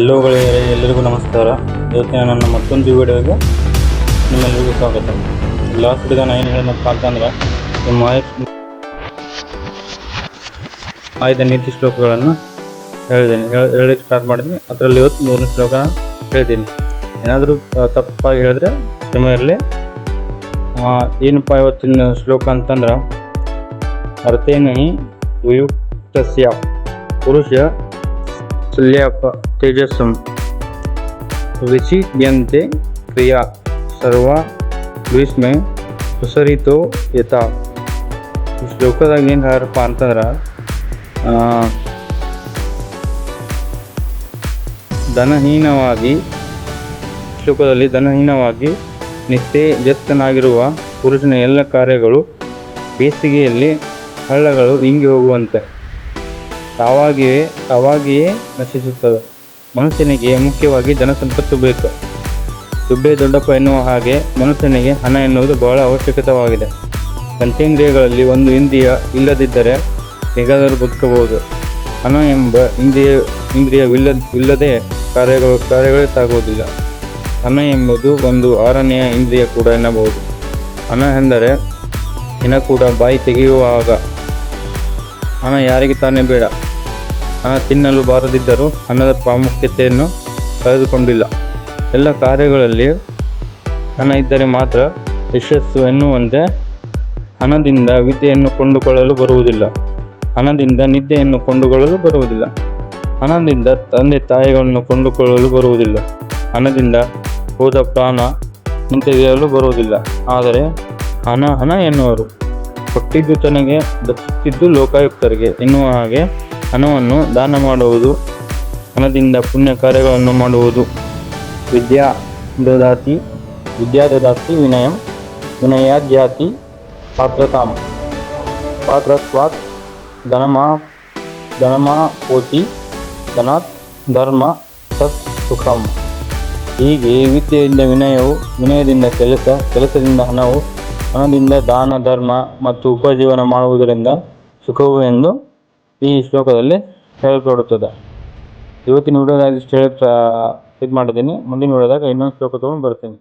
ಎಲ್ಲೋ ಗೆಳೆಯರೆ ಎಲ್ಲರಿಗೂ ನಮಸ್ಕಾರ. ಇವತ್ತಿನ ನನ್ನ ಮತ್ತೊಂದು ವಿಡಿಯೋಗೆ ನಿಮ್ಮೆಲ್ಲರಿಗೂ ಸ್ವಾಗತ. ಲಾಸ್ಟ್ ವಿಡಿಯೋ ನಾನು ಏನು ಹೇಳಿದಪ್ಪ ಅಂತಂದ್ರೆ ನಿಮ್ಮ ಆಯ್ದ ನೀತಿ ಶ್ಲೋಕಗಳನ್ನು ಹೇಳಿದ್ದೀನಿ. ಹೇಳಿ ಸ್ಟಾರ್ಟ್ ಮಾಡಿದ್ದೀನಿ ಅದರಲ್ಲಿ ಇವತ್ತು ಮೂರನೇ ಶ್ಲೋಕ ಹೇಳ್ತೀನಿ ಏನಾದರೂ ತಪ್ಪಾಗಿ ಹೇಳಿದ್ರೆ ಇರಲಿ. ಏನಪ್ಪ ಇವತ್ತಿನ ಶ್ಲೋಕ ಅಂತಂದ್ರೆ ಅರ್ಥೇನಿ ಉಯುಕ್ತ ವಿಯುಕ್ತಸ್ಯ ಪುರುಷ ತುಲ್ಯಪ ತೇಜಸ್ಸಂ. ವಿಚಿದ್ಯಂತೆ ಕ್ರಿಯಾ ಸರ್ವ, ಭೀಷ್ಮೆ ಹುಸರಿತೋ ಯಥ. ಶ್ಲೋಕದಾಗ ಏನು ಹೇಳಪ್ಪ ಅಂತಂದ್ರೆ ಧನಹೀನವಾಗಿ ಶ್ಲೋಕದಲ್ಲಿ ಧನಹೀನವಾಗಿ ನಿಸ್ತೇಜಸ್ಥನಾಗಿರುವ ಪುರುಷನ ಎಲ್ಲ ಕಾರ್ಯಗಳು ಬೇಸಿಗೆಯಲ್ಲಿ ಹಳ್ಳಗಳು ಇಂಗಿ ಹೋಗುವಂತೆ. ತಾವಾಗಿಯೇ ತಾವಾಗಿಯೇ ನಶಿಸುತ್ತದೆ. ಮನುಷ್ಯನಿಗೆ ಮುಖ್ಯವಾಗಿ ಧನಸಂಪತ್ತು ಬೇಕು. ದುಡ್ಡೇ ದೊಡ್ಡಪ್ಪ ಎನ್ನುವ ಹಾಗೆ ಮನುಷ್ಯನಿಗೆ ಹಣ ಎನ್ನುವುದು ಬಹಳ ಅವಶ್ಯಕತವಾಗಿದೆ ಪಂಚೇಂದ್ರಿಯಗಳಲ್ಲಿ ಒಂದು ಇಂದ್ರಿಯ ಇಲ್ಲದಿದ್ದರೆ ಹೇಗಾದರೂ ಬದುಕಬಹುದು. ಹಣ ಎಂಬ ಇಂದ್ರಿಯ ಇಂದ್ರಿಯವಿಲ್ಲ ಇಲ್ಲದೆ ಕಾರ್ಯಗಳು, ಕಾರ್ಯಗಳೇ ಸಾಗುವುದಿಲ್ಲ. ಹಣ ಎಂಬುದು ಒಂದು ಆರನೆಯ ಇಂದ್ರಿಯ ಕೂಡ ಎನ್ನಬಹುದು. ಹಣ ಎಂದರೆ, ದಿನ ಕೂಡ ಬಾಯಿ ತೆಗೆಯುವಾಗ ಹಣ ಯಾರಿಗೆ ತಾನೇ ಬೇಡ. ಹಣ ತಿನ್ನಲು ಬಾರದಿದ್ದರೂ ಹಣದ ಪ್ರಾಮುಖ್ಯತೆಯನ್ನು ಕಳೆದುಕೊಂಡಿಲ್ಲ. ಎಲ್ಲ ಕಾರ್ಯಗಳಲ್ಲಿ ಹಣ ಇದ್ದರೆ ಮಾತ್ರ ಯಶಸ್ಸು ಎನ್ನುವಂತೆ ಹಣದಿಂದ ವಿದ್ಯೆಯನ್ನು ಕೊಂಡುಕೊಳ್ಳಲು ಬರುವುದಿಲ್ಲ. ಹಣದಿಂದ ನಿದ್ದೆಯನ್ನು ಕೊಂಡುಕೊಳ್ಳಲು ಬರುವುದಿಲ್ಲ. ಹಣದಿಂದ ತಂದೆ ತಾಯಿಗಳನ್ನು ಕೊಂಡುಕೊಳ್ಳಲು ಬರುವುದಿಲ್ಲ. ಹಣದಿಂದ ಹೋದ ಪ್ರಾಣ ನಿಂತೆಗೆಯಲು ಬರುವುದಿಲ್ಲ. ಆದರೆ ಹಣ ಹಣ ಎನ್ನುವರು. ಕೊಟ್ಟಿದ್ದು ತನಗೆ ದಕ್ಕಿದ್ದು ಲೋಕಾಯುಕ್ತರಿಗೆ. ಎನ್ನುವ ಹಾಗೆ ಹಣವನ್ನು ದಾನ ಮಾಡುವುದು, ಹಣದಿಂದ ಪುಣ್ಯ ಕಾರ್ಯಗಳನ್ನು ಮಾಡುವುದು. ವಿದ್ಯಾ ದದಾತಿ ವಿದ್ಯಾ ದದಾತಿ ವಿನಯಂ ಜಾತಿ ಪಾತ್ರತಾಂ. ಪಾತ್ರತ್ವಾತ್ ಧನಮಾ ಧನಮಾ ಕೋತಿ ಧನಾತ್ ಧರ್ಮ ಸತ್ ಸುಖಂ. ಹೀಗೆ ವಿದ್ಯೆಯಿಂದ ವಿನಯವು, ವಿನಯದಿಂದ ಕೆಲಸ, ಕೆಲಸದಿಂದ ಹಣವು ಹಣದಿಂದ ದಾನ, ಧರ್ಮ ಮತ್ತು ಉಪಜೀವನ ಮಾಡುವುದರಿಂದ ಸುಖವು ಎಂದು ಈ ಶ್ಲೋಕದಲ್ಲಿ ಹೇಳಿಕೊಡುತ್ತದೆ ಇವತ್ತಿನ ವಿಡಿಯೋದಾಗ ಇಷ್ಟು ಹೇಳ್ತಾ ಇದು ಮಾಡಿದ್ದೀನಿ ಮುಂದಿನ ವಿಡಿಯೋದಾಗ ಇನ್ನೊಂದು ಶ್ಲೋಕ ತೊಗೊಂಡು ಬರ್ತೀನಿ.